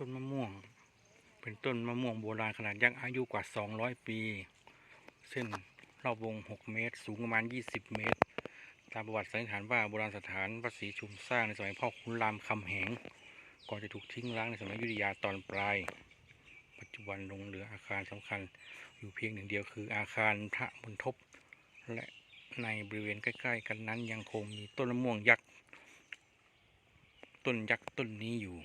ต้นมะม่วง เป็นต้นมะม่วงโบราณขนาดยักษ์อายุกว่า 200 ปี เส้นรอบวง 6 เมตร สูงประมาณ 20 เมตร ตามประวัติสันนิษฐานว่าโบราณสถานพระศรีชุมสร้างในสมัยพ่อขุนรามคำแหง ก่อนจะถูกทิ้งร้างในสมัยยุธยาตอนปลาย ปัจจุบันลงเหลืออาคารสำคัญ อยู่เพียงหนึ่งเดียวคืออาคารพระบณฑทบและในบริเวณใกล้ ๆ กันนั้นยังคงมีต้นมะม่วงยักษ์ ต้นยักษ์ต้นนี้อยู่